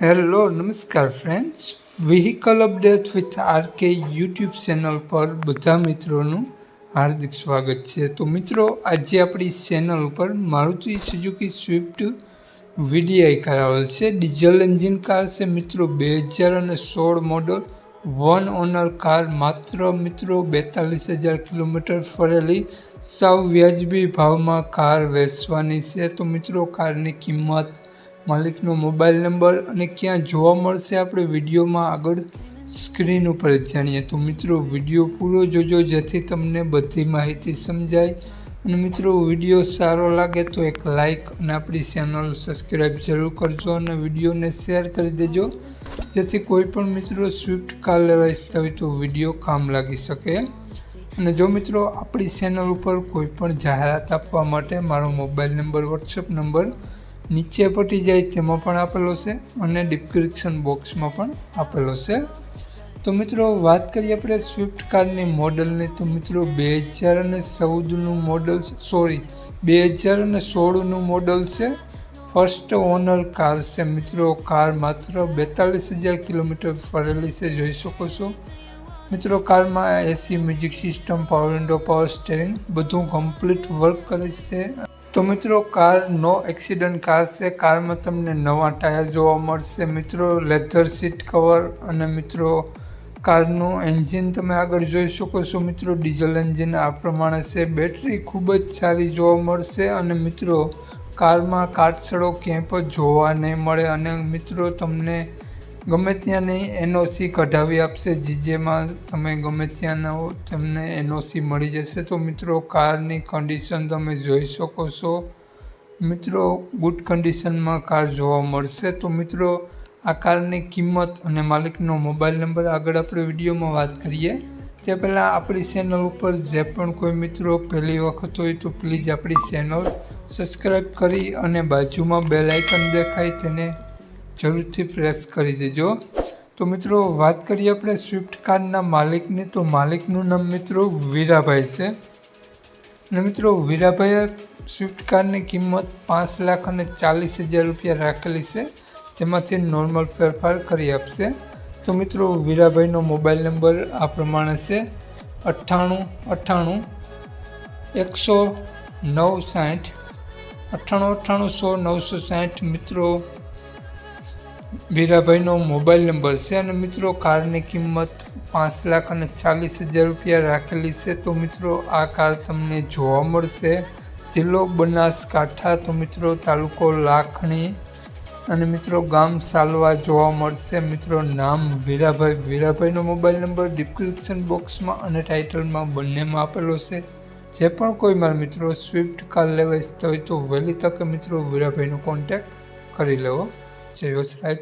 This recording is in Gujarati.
હેલો, નમસ્કાર friends vehicle update with RK YouTube channel પર બધા મિત્રોનું હાર્દિક સ્વાગત છે. તો મિત્રો, આજે આપણી ચેનલ ઉપર Maruti Suzuki Swift VDI car આવેલ છે. ડીઝલ એન્જિન કાર છે મિત્રો, બે હજાર અને સોળ મોડલ વન ઓનર કાર માત્ર મિત્રો બેતાલીસ હજાર કિલોમીટર ફરેલી. સાવ વ્યાજબી ભાવમાં કાર વેચવાની છે. તો મિત્રો કારની કિંમત માલિકનો મોબાઈલ નંબર અને ક્યાં જોવા મળશે આપણે વિડીયોમાં આગળ સ્ક્રીન ઉપર જાણીએ. તો મિત્રો, વીડિયો પૂરો જોજો, જેથી તમને બધી માહિતી સમજાય. અને મિત્રો, વીડિયો સારો લાગે તો એક લાઇક અને આપણી ચેનલ સબસ્ક્રાઈબ જરૂર કરજો અને વિડીયોને શેર કરી દેજો. જેથી કોઈ પણ મિત્રો સ્વિફ્ટ કાર લેવા ઈચ્છતા હોય તો વીડિયો કામ લાગી શકે. અને જો મિત્રો, આપણી ચેનલ ઉપર કોઈ પણ જાહેરાત આપવા માટે મારો મોબાઈલ નંબર વોટ્સઅપ નંબર નીચે પટી જાય તેમાં પણ આપેલો છે અને ડિસ્ક્રિપ્શન બોક્સમાં પણ આપેલો છે. તો મિત્રો, વાત કરીએ આપણે સ્વિફ્ટ કારની મોડલની. તો મિત્રો, બે હજાર અને ચૌદનું મોડલ સોરી બે હજાર અને સોળનું મોડલ છે. ફર્સ્ટ ઓનર કાર છે. મિત્રો કાર માત્ર બેતાલીસ હજાર કિલોમીટર ફરેલી છે, જોઈ શકો છો. મિત્રો, કારમાં AC, music system power window power steering બધું કમ્પ્લીટ વર્ક કરે છે. તો મિત્રો કાર નો એક્સિડન્ટ કાર છે કારમાં તમને નવા ટાયર જોવા મળશે. મિત્રો લેધર સીટ કવર અને મિત્રો કારનું એન્જિન તમે આગળ જોઈ શકો છો. મિત્રો ડીઝલ એન્જિન આ પ્રમાણે છે. બેટરી ખૂબ જ સારી જોવા મળશે અને મિત્રો કારમાં કાટછડો ક્યાંય પણ જોવા નહીં મળે અને મિત્રો, તમને ગમે ત્યાંની એનઓસી કઢાવી આપશે જીજેમાં તમે ગમે ત્યાંના તમને એનઓસી મળી જશે. તો મિત્રો, કારની કન્ડિશન તમે જોઈ શકો છો. મિત્રો ગુડ કન્ડિશનમાં કાર જોવા મળશે. તો મિત્રો, આ કારની કિંમત અને માલિકનો મોબાઈલ નંબર આગળ આપણે વિડીયોમાં વાત કરીએ. તે પહેલાં આપણી ચેનલ ઉપર જે પણ કોઈ મિત્રો પહેલી વખત હોય તો પ્લીઝ આપણી ચેનલ સબસ્ક્રાઈબ કરી અને બાજુમાં બેલ આઇકન દેખાય, તેને જરૂરથી પ્રેસ કરી દેજો. તો મિત્રો, વાત કરીએ આપણે સ્વિફ્ટ કારના માલિકની. તો માલિકનું નામ મિત્રો વીરાભાઈ છે. અને મિત્રો, વીરાભાઈએ સ્વિફ્ટ કારની કિંમત પાંચ લાખ અને ચાલીસ હજાર રૂપિયા રાખેલી છે. તેમાંથી નોર્મલ ફેરફાર કરી આપશે. તો મિત્રો, વીરાભાઈનો મોબાઈલ નંબર આ પ્રમાણે છે. અઠ્ઠાણું અઠ્ઠાણું, એકસો નવ સાઠ, અઠ્ઠાણું અઠ્ઠાણું, સો નવસો સાઠ. મિત્રો વીરાભાઈનો મોબાઈલ નંબર છે અને મિત્રો, કારની કિંમત પાંચ લાખ અને ચાલીસ હજાર રૂપિયા રાખેલી છે. તો મિત્રો, આ કાર તમને જોવા મળશે. જિલ્લો બનાસકાંઠા, તો મિત્રો, તાલુકો લાખણી અને મિત્રો, ગામ સાલવા જોવા મળશે. મિત્રો, નામ વીરાભાઈ વીરાભાઈનો મોબાઈલ નંબર ડિસ્ક્રિપ્શન બોક્સમાં અને ટાઇટલમાં બંનેમાં આપેલો છે. જે પણ કોઈ મારા મિત્રો, સ્વિફ્ટ કાર લેવા ઈચ્છતા હોય તો વહેલી તકે મિત્રો વીરાભાઈનો કોન્ટેક્ટ કરી લેવો. જય વસરાજ